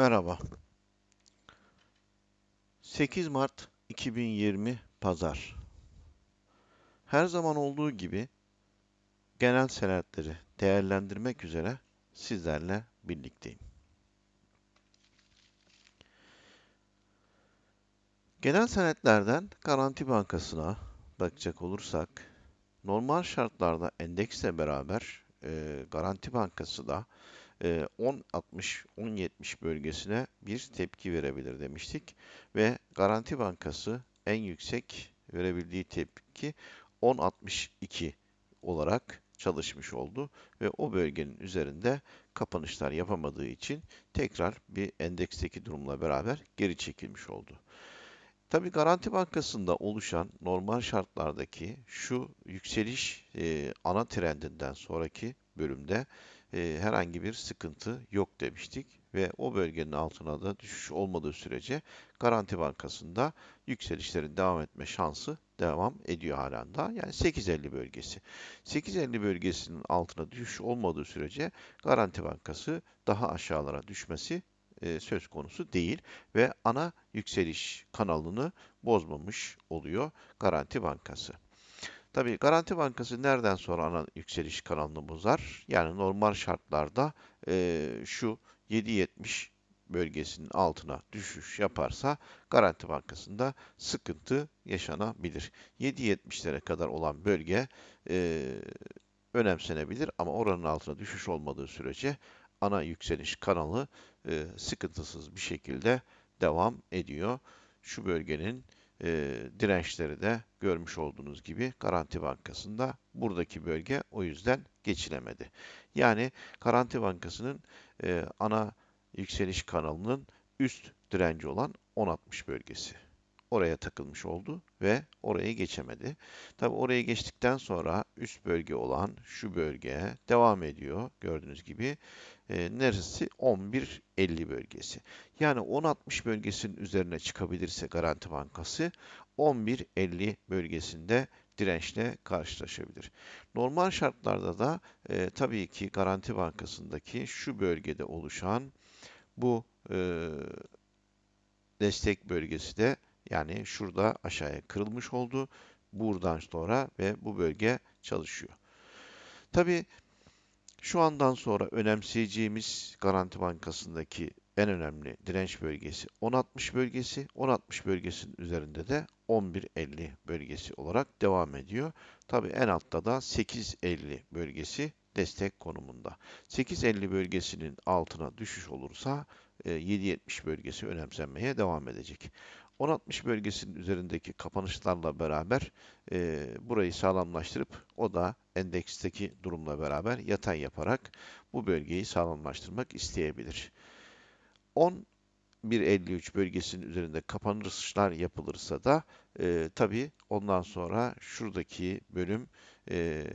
Merhaba. 8 Mart 2020 Pazar. Her zaman olduğu gibi genel senetleri değerlendirmek üzere sizlerle birlikteyim. Genel senetlerden Garanti Bankası'na bakacak olursak, normal şartlarda endeksle beraber e, Garanti Bankası da 10.60-10.70 e, bölgesine bir tepki verebilir demiştik. Ve Garanti Bankası en yüksek verebildiği tepki 10.62 olarak çalışmış oldu ve o bölgenin üzerinde kapanışlar yapamadığı için tekrar bir endeksteki durumla beraber geri çekilmiş oldu. Tabi Garanti Bankası'nda oluşan normal şartlardaki şu yükseliş e, ana trendinden sonraki bölümde e, herhangi bir sıkıntı yok demiştik ve o bölgenin altına da düşüş olmadığı sürece Garanti Bankası'nda yükselişlerin devam etme şansı devam ediyor halen daha. Yani 8.50 bölgesi. 8.50 bölgesinin altına düşüş olmadığı sürece Garanti Bankası daha aşağılara düşmesi e, söz konusu değil ve ana yükseliş kanalını bozmamış oluyor Garanti Bankası. Tabii Garanti Bankası nereden sonra ana yükseliş kanalını bozar? Yani normal şartlarda e, şu 7.70 bölgesinin altına düşüş yaparsa Garanti Bankası'nda sıkıntı yaşanabilir. 7.70'lere kadar olan bölge e, önemsenebilir ama oranın altına düşüş olmadığı sürece ana yükseliş kanalı e, sıkıntısız bir şekilde devam ediyor. Şu bölgenin e, dirençleri de görmüş olduğunuz gibi Garanti Bankası'nda buradaki bölge o yüzden geçilemedi. Yani Garanti Bankası'nın e, ana yükseliş kanalının üst direnci olan 10.60 bölgesi. Oraya takılmış oldu ve orayı geçemedi. Tabi oraya geçtikten sonra üst bölge olan şu bölgeye devam ediyor gördüğünüz gibi. E, neresi? 11.50 bölgesi. Yani 10.60 bölgesinin üzerine çıkabilirse Garanti Bankası 11.50 bölgesinde dirençle karşılaşabilir. Normal şartlarda da e, tabii ki Garanti Bankası'ndaki şu bölgede oluşan bu e, destek bölgesi de yani şurada aşağıya kırılmış oldu. Buradan sonra ve bu bölge çalışıyor. Tabii şu andan sonra önemseyeceğimiz Garanti Bankası'ndaki en önemli direnç bölgesi 10.60 bölgesi. 10.60 bölgesinin üzerinde de 11.50 bölgesi olarak devam ediyor. Tabi en altta da 8.50 bölgesi destek konumunda. 8.50 bölgesinin altına düşüş olursa 7.70 e, bölgesi önemsenmeye devam edecek. 10.60 bölgesinin üzerindeki kapanışlarla beraber e, burayı sağlamlaştırıp o da endeksteki durumla beraber yatay yaparak bu bölgeyi sağlamlaştırmak isteyebilir. 11.53 bölgesinin üzerinde kapanışlar yapılırsa da e, tabi ondan sonra şuradaki bölüm e,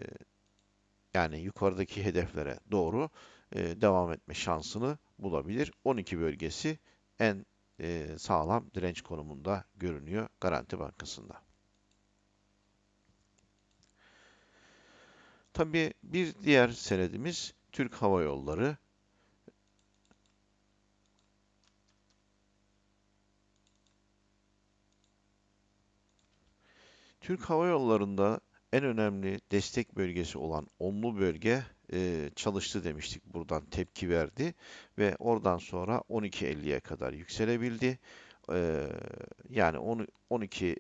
yani yukarıdaki hedeflere doğru e, devam etme şansını bulabilir. 12 bölgesi en e, sağlam direnç konumunda görünüyor Garanti Bankası'nda. Tabii bir diğer senedimiz Türk Hava Yolları. Türk Hava Yolları'nda en önemli destek bölgesi olan onlu bölge e, çalıştı demiştik. Buradan tepki verdi ve oradan sonra 12.50'ye kadar yükselebildi. E, yani 12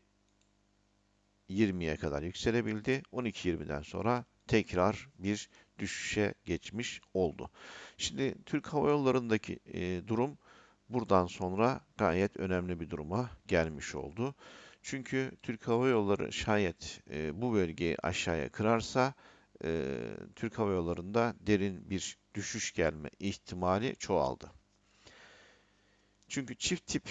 20'ye kadar yükselebildi. 12.20'den sonra tekrar bir düşüşe geçmiş oldu. Şimdi Türk Hava Yolları'ndaki e, durum buradan sonra gayet önemli bir duruma gelmiş oldu. Çünkü Türk Hava Yolları şayet e, bu bölgeyi aşağıya kırarsa e, Türk Hava Yolları'nda derin bir düşüş gelme ihtimali çoğaldı. Çünkü çift tip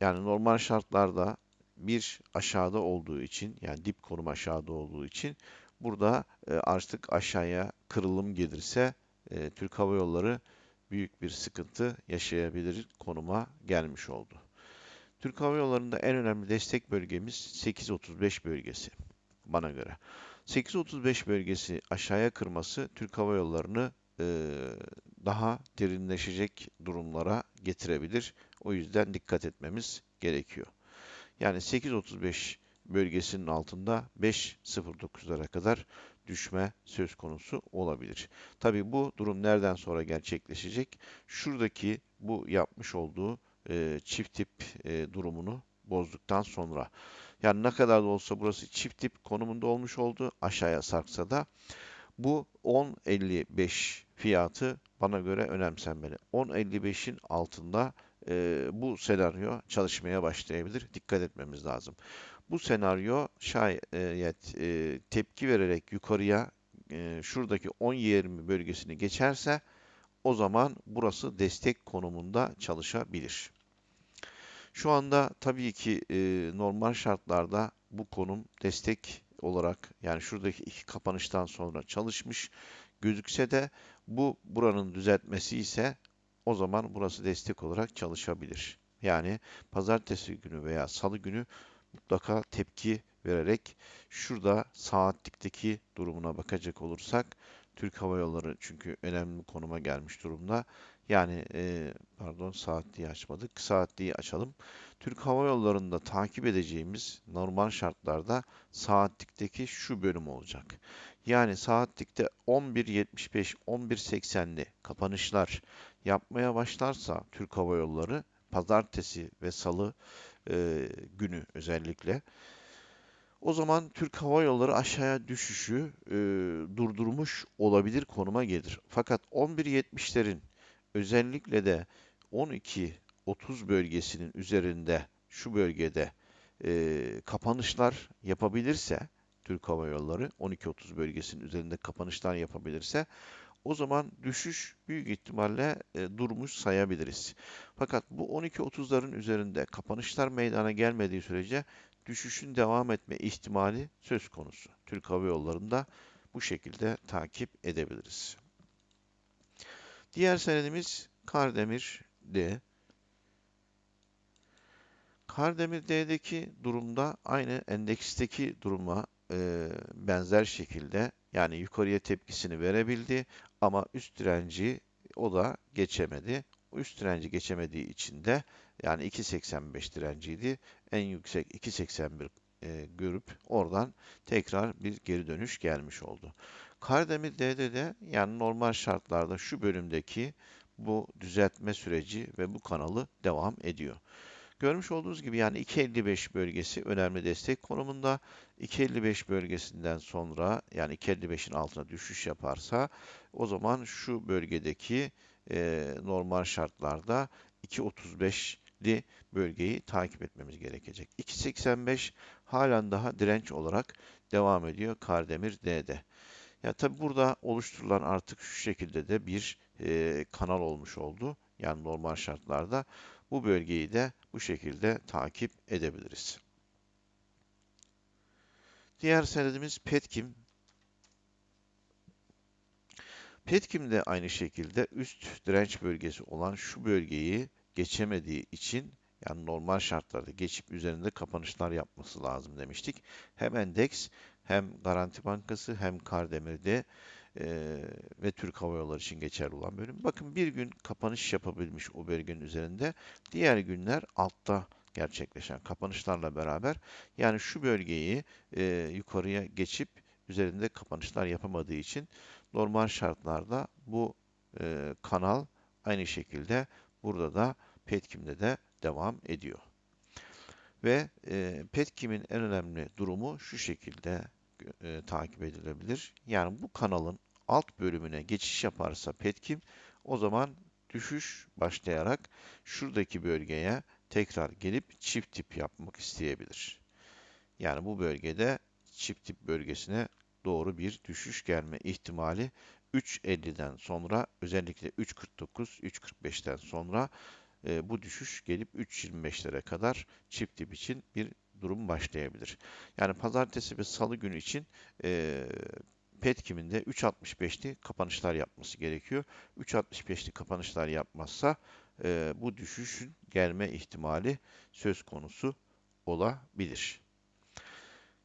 yani normal şartlarda bir aşağıda olduğu için yani dip konum aşağıda olduğu için burada e, artık aşağıya kırılım gelirse e, Türk Hava Yolları büyük bir sıkıntı yaşayabilir konuma gelmiş oldu. Türk Hava Yolları'nda en önemli destek bölgemiz 8.35 bölgesi bana göre. 8.35 bölgesi aşağıya kırması Türk Hava Yolları'nı e, daha derinleşecek durumlara getirebilir. O yüzden dikkat etmemiz gerekiyor. Yani 8.35 bölgesinin altında 5.09'lara kadar düşme söz konusu olabilir. Tabi bu durum nereden sonra gerçekleşecek? Şuradaki bu yapmış olduğu e, çift tip e, durumunu bozduktan sonra. Yani ne kadar da olsa burası çift tip konumunda olmuş oldu. Aşağıya sarksa da bu 10.55 fiyatı bana göre önemsenmeli. 10.55'in altında e, bu senaryo çalışmaya başlayabilir. Dikkat etmemiz lazım. Bu senaryo şayet e, tepki vererek yukarıya e, şuradaki 10-20 bölgesini geçerse o zaman burası destek konumunda çalışabilir. Şu anda tabii ki e, normal şartlarda bu konum destek olarak yani şuradaki iki kapanıştan sonra çalışmış gözükse de bu buranın düzeltmesi ise o zaman burası destek olarak çalışabilir. Yani pazartesi günü veya salı günü mutlaka tepki vererek şurada saatlikteki durumuna bakacak olursak Türk Hava Yolları çünkü önemli konuma gelmiş durumda. Yani e, pardon saatliği açmadık. Saatliği açalım. Türk Hava Yolları'nda takip edeceğimiz normal şartlarda saatlikteki şu bölüm olacak. Yani saatlikte 11.75, 11.80'li kapanışlar yapmaya başlarsa Türk Hava Yolları pazartesi ve salı e, günü özellikle o zaman Türk Hava Yolları aşağıya düşüşü e, durdurmuş olabilir konuma gelir. Fakat 11.70'lerin özellikle de 12.30 bölgesinin üzerinde şu bölgede e, kapanışlar yapabilirse Türk Hava Yolları 12.30 bölgesinin üzerinde kapanışlar yapabilirse o zaman düşüş büyük ihtimalle e, durmuş sayabiliriz. Fakat bu 12.30'ların üzerinde kapanışlar meydana gelmediği sürece düşüşün devam etme ihtimali söz konusu. Türk Hava Yolları'nda bu şekilde takip edebiliriz. Diğer senedimiz Kardemir D. Kardemir D'deki durumda aynı endeksteki duruma e, benzer şekilde yani yukarıya tepkisini verebildi ama üst direnci o da geçemedi. Üst direnci geçemediği için de yani 2.85 direnciydi. En yüksek 2.81 e, görüp oradan tekrar bir geri dönüş gelmiş oldu. Kardemir D'de de yani normal şartlarda şu bölümdeki bu düzeltme süreci ve bu kanalı devam ediyor. Görmüş olduğunuz gibi yani 2.55 bölgesi önemli destek konumunda. 2.55 bölgesinden sonra yani 2.55'in altına düşüş yaparsa o zaman şu bölgedeki e, normal şartlarda 2.35'li bölgeyi takip etmemiz gerekecek. 2.85 halen daha direnç olarak devam ediyor Kardemir D'de. Ya tabi burada oluşturulan artık şu şekilde de bir e, kanal olmuş oldu. Yani normal şartlarda bu bölgeyi de bu şekilde takip edebiliriz. Diğer senedimiz Petkim. Petkim de aynı şekilde üst direnç bölgesi olan şu bölgeyi geçemediği için yani normal şartlarda geçip üzerinde kapanışlar yapması lazım demiştik. Hem endeks hem Garanti Bankası hem Kardemir'de e, ve Türk Hava Yolları için geçerli olan bölüm. Bakın bir gün kapanış yapabilmiş o bölgenin üzerinde. Diğer günler altta gerçekleşen kapanışlarla beraber yani şu bölgeyi e, yukarıya geçip üzerinde kapanışlar yapamadığı için normal şartlarda bu e, kanal aynı şekilde burada da Petkim'de de devam ediyor. Ve e, Petkim'in en önemli durumu şu şekilde e, takip edilebilir. Yani bu kanalın alt bölümüne geçiş yaparsa Petkim o zaman düşüş başlayarak şuradaki bölgeye tekrar gelip çift tip yapmak isteyebilir. Yani bu bölgede çift tip bölgesine doğru bir düşüş gelme ihtimali 3.50'den sonra özellikle 3.49, 3.45'ten sonra e, bu düşüş gelip 3.25'lere kadar çift tip için bir durum başlayabilir. Yani pazartesi ve salı günü için e, Petkim'in de 3.65'li kapanışlar yapması gerekiyor. 3.65'li kapanışlar yapmazsa e, bu düşüşün gelme ihtimali söz konusu olabilir.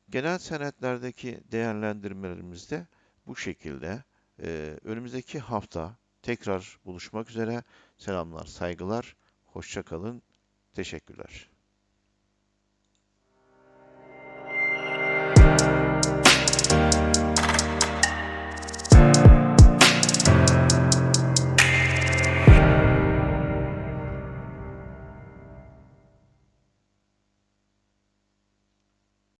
Genel senetlerdeki değerlendirmelerimizde bu şekilde. Ee, önümüzdeki hafta tekrar buluşmak üzere. Selamlar, saygılar, hoşça kalın, teşekkürler.